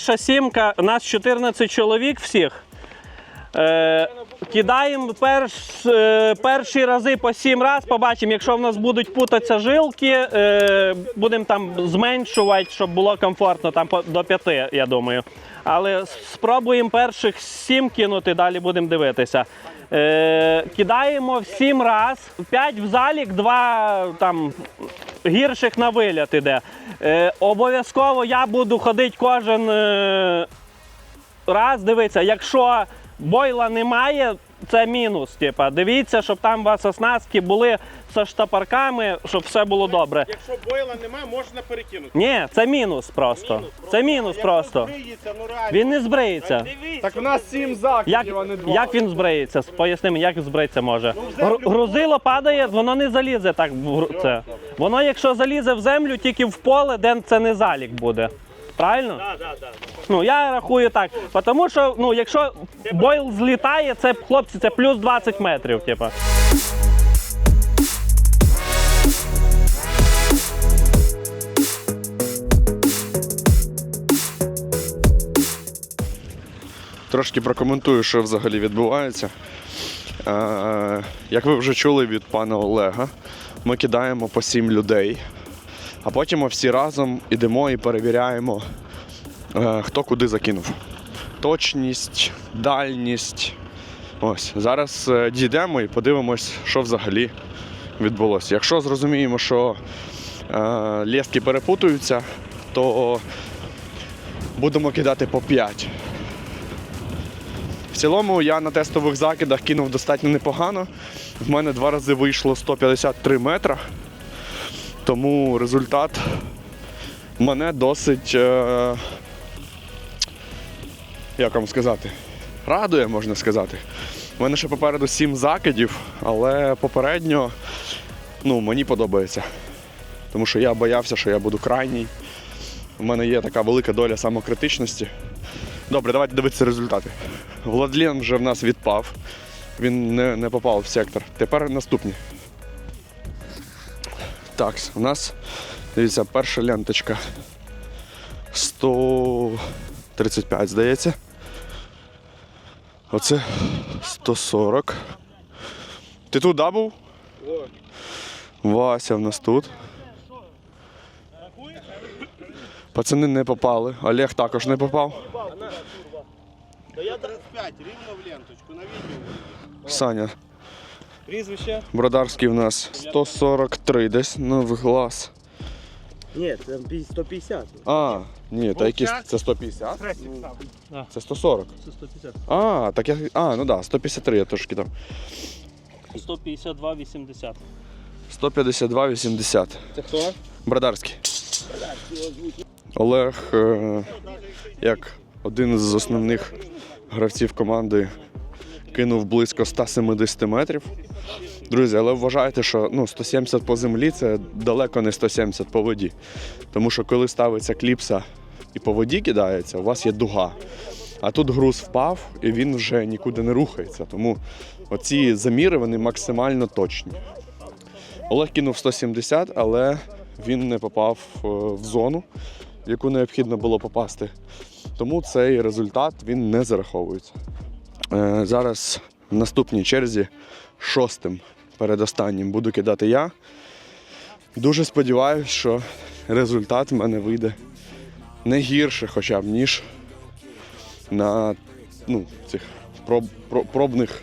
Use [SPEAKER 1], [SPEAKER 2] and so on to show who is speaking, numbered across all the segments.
[SPEAKER 1] Перша сімка, у нас 14 чоловік всіх. Е, кидаємо перш, е, перші рази по 7 разів, побачимо, якщо в нас будуть путатися жилки, е, будемо там зменшувати, щоб було комфортно там до 5, я думаю. Але спробуємо перших 7 кинути, далі будемо дивитися. Е, кидаємо в 7 раз, 5 в залік, 2 там гірших на виліт іде. Е, обов'язково я буду ходити кожен е, раз. дивитися, якщо бойла немає, це мінус. Типа, дивіться, щоб там у вас оснастки були зі штапарками, щоб все було добре.
[SPEAKER 2] Якщо бойла немає, можна перекинути.
[SPEAKER 1] Ні, це мінус просто. Це мінус просто.
[SPEAKER 2] Бриється, ну реально.
[SPEAKER 1] Він не збриється.
[SPEAKER 2] Так в нас сім закидів,
[SPEAKER 1] Як,
[SPEAKER 2] а не два.
[SPEAKER 1] як він збриється? Поясни мені, як збритися може. Гру- Грузило падає, воно не залізе так в гру- це. Воно, якщо залізе в землю, тільки в поле, де це не залік буде. Правильно?
[SPEAKER 2] Да, да, да.
[SPEAKER 1] Ну я рахую так. Тому що ну, якщо бойл злітає, це хлопці, це плюс 20 метрів. Типа.
[SPEAKER 3] Трошки прокоментую, що взагалі відбувається. Е, як ви вже чули від пана Олега, ми кидаємо по сім людей, а потім ми всі разом ідемо і перевіряємо, е, хто куди закинув. Точність, дальність. Ось. Зараз е, дійдемо і подивимось, що взагалі відбулося. Якщо зрозуміємо, що е, лески перепутуються, то будемо кидати по 5. В цілому я на тестових закидах кинув достатньо непогано. В мене два рази вийшло 153 метра. Тому результат мене досить, е, як вам сказати, радує, можна сказати. У мене ще попереду 7 закидів, але попередньо ну, мені подобається. Тому що я боявся, що я буду крайній. У мене є така велика доля самокритичності. Добре, давайте дивитися результати. Владлен вже в нас відпав. Він не, не попав в сектор. Тепер наступні. Так, у нас, дивіться, перша ленточка 135, здається. Оце 140. Ти тут да, був? Вася в нас тут. Пацани не попали. Олег також не попав.
[SPEAKER 2] Та я 35, рівно в ленточку, на відео.
[SPEAKER 3] Саня.
[SPEAKER 2] Прізвище?
[SPEAKER 3] Бродарський в нас 143 десь ну, в глаз.
[SPEAKER 4] Ні, це 150.
[SPEAKER 3] А, ні, та якісь це 150?
[SPEAKER 1] Да.
[SPEAKER 3] Це 140.
[SPEAKER 1] Це 150.
[SPEAKER 3] А, так я. А, ну да, 153 я трошки там.
[SPEAKER 1] 152,80.
[SPEAKER 3] 152,80.
[SPEAKER 4] Це хто?
[SPEAKER 3] Бродарський. Олег, е, як один з основних гравців команди, кинув близько 170 метрів. Друзі, але вважайте, що ну, 170 по землі це далеко не 170 по воді. Тому що коли ставиться кліпса і по воді кидається, у вас є дуга. А тут груз впав і він вже нікуди не рухається. Тому оці заміри вони максимально точні. Олег кинув 170, але він не попав е, в зону, в яку необхідно було попасти. Тому цей результат він не зараховується. Е, Зараз в наступній черзі шостим передостаннім буду кидати я. Дуже сподіваюся, що результат в мене вийде не гірше, хоча б, ніж на ну, цих проб, проб, пробних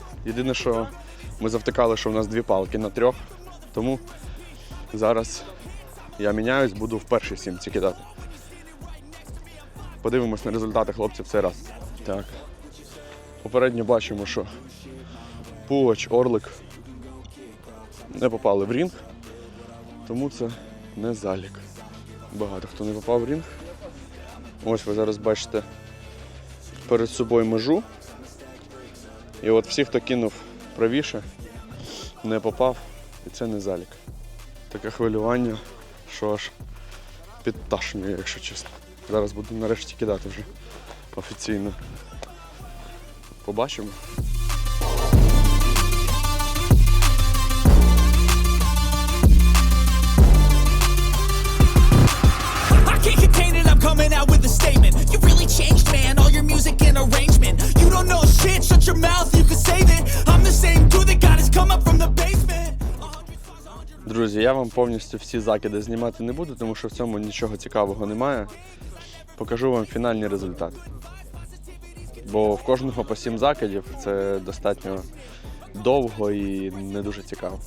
[SPEAKER 3] Єдине, що ми завтикали, що в нас дві палки на трьох. Тому зараз я міняюсь, буду в першій сімці кидати. Подивимось на результати хлопців цей раз. Так. Попередньо бачимо, що Пугач, Орлик не попали в рінг, тому це не залік. Багато хто не попав в рінг. Ось ви зараз бачите перед собою межу. І от всі, хто кинув правіше, не попав, і це не залік. Таке хвилювання, що аж підташнює, якщо чесно. Зараз буду нарешті кидати вже офіційно. Побачимо. Друзі, я вам повністю всі закиди знімати не буду, тому що в цьому нічого цікавого немає. Покажу вам фінальний результат. Бо в кожного по сім закидів це достатньо довго і не дуже цікаво.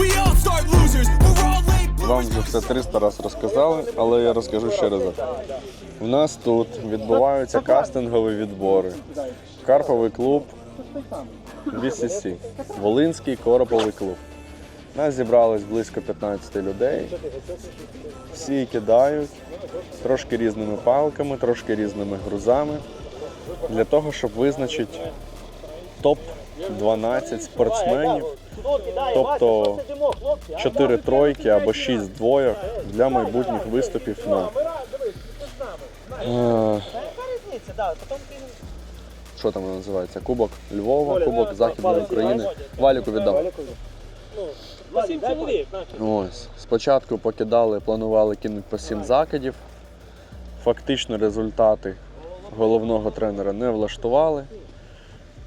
[SPEAKER 5] We all start losers. We're all
[SPEAKER 3] Вам вже все 300 раз розказали, але я розкажу ще раз. У нас тут відбуваються кастингові відбори. Карповий клуб VCC, Волинський короповий клуб. Нас зібралось близько 15 людей. Всі кидають трошки різними палками, трошки різними грузами для того, щоб визначити топ-12 спортсменів, тобто 4 тройки або 6 двоєк для майбутніх виступів на що там називається? Кубок Львова, Кубок Західної України. Валіку віддав. Ось. Спочатку покидали, планували кинути по 7 закидів. Фактично результати головного тренера не влаштували.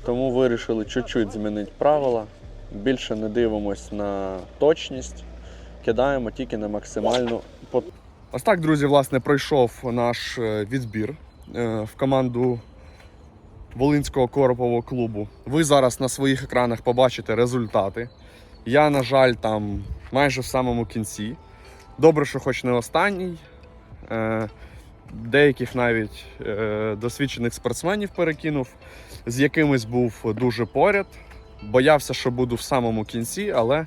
[SPEAKER 3] Тому вирішили чуть-чуть змінити правила. Більше не дивимось на точність, кидаємо тільки на максимальну Ось так, друзі, власне, пройшов наш е, відбір е, в команду Волинського коропового клубу. Ви зараз на своїх екранах побачите результати. Я, на жаль, там майже в самому кінці. Добре, що хоч не останній. Е, Деяких навіть досвідчених спортсменів перекинув, з якимись був дуже поряд. Боявся, що буду в самому кінці, але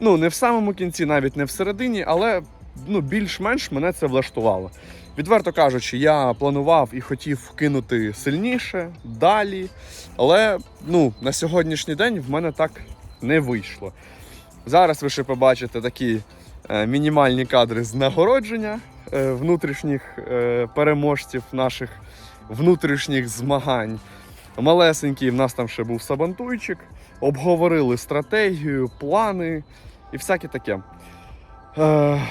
[SPEAKER 3] ну не в самому кінці, навіть не в середині, але ну, більш-менш мене це влаштувало. Відверто кажучи, я планував і хотів кинути сильніше, далі, але ну, на сьогоднішній день в мене так не вийшло. Зараз ви ще побачите такі е, мінімальні кадри з нагородження е, внутрішніх е, переможців наших внутрішніх змагань. Малесенький, в нас там ще був сабантуйчик, обговорили стратегію, плани і всяке таке. Е,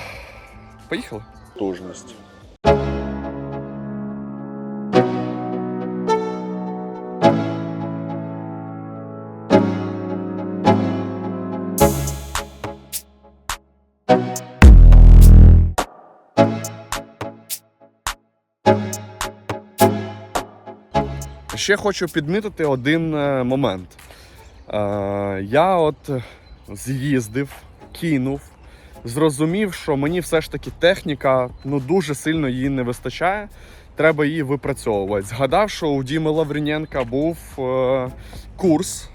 [SPEAKER 3] поїхали. Тужність. Ще хочу підмітити один е, момент. Е, я от з'їздив, кинув, зрозумів, що мені все ж таки техніка ну, дуже сильно її не вистачає. Треба її випрацьовувати. Згадав, що у Діми Лавріненка був е, курс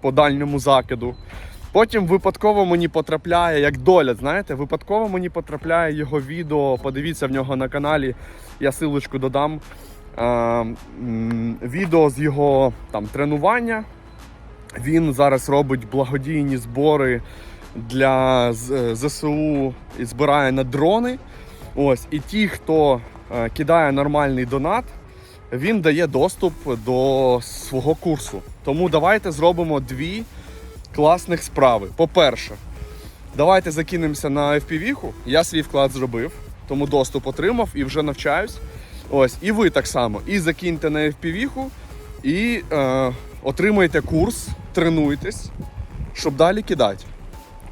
[SPEAKER 3] по дальньому закиду. Потім випадково мені потрапляє, як доля, знаєте, випадково мені потрапляє його відео. Подивіться в нього на каналі, я силочку додам. Е, відео з його там тренування. Він зараз робить благодійні збори для ЗСУ і збирає на дрони. Ось, і ті, хто е, кидає нормальний донат, він дає доступ до свого курсу. Тому давайте зробимо дві класних справи. По-перше, давайте закинемося на FPV-ху. Я свій вклад зробив, тому доступ отримав і вже навчаюсь. Ось, і ви так само. І закиньте на FPV-ху, і е, отримайте курс, тренуйтесь, щоб далі кидати.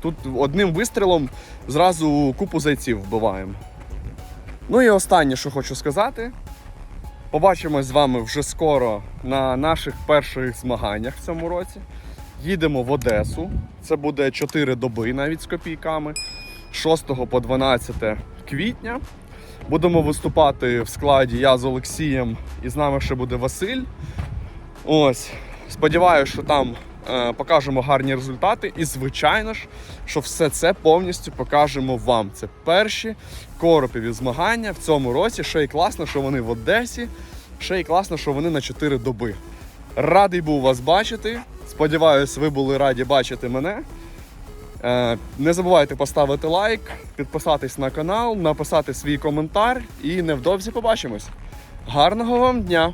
[SPEAKER 3] Тут одним вистрілом зразу купу зайців вбиваємо. Ну і останнє, що хочу сказати. Побачимось з вами вже скоро на наших перших змаганнях в цьому році. Їдемо в Одесу. Це буде 4 доби навіть з копійками. 6 по 12 квітня. Будемо виступати в складі я з Олексієм, і з нами ще буде Василь. Ось. Сподіваюся, що там е, покажемо гарні результати. І, звичайно ж, що все це повністю покажемо вам. Це перші коропові змагання в цьому році. Ще й класно, що вони в Одесі. Ще й класно, що вони на 4 доби. Радий був вас бачити. Сподіваюсь, ви були раді бачити мене. Е, не забувайте поставити лайк, підписатись на канал, написати свій коментар і невдовзі побачимось. Гарного вам дня!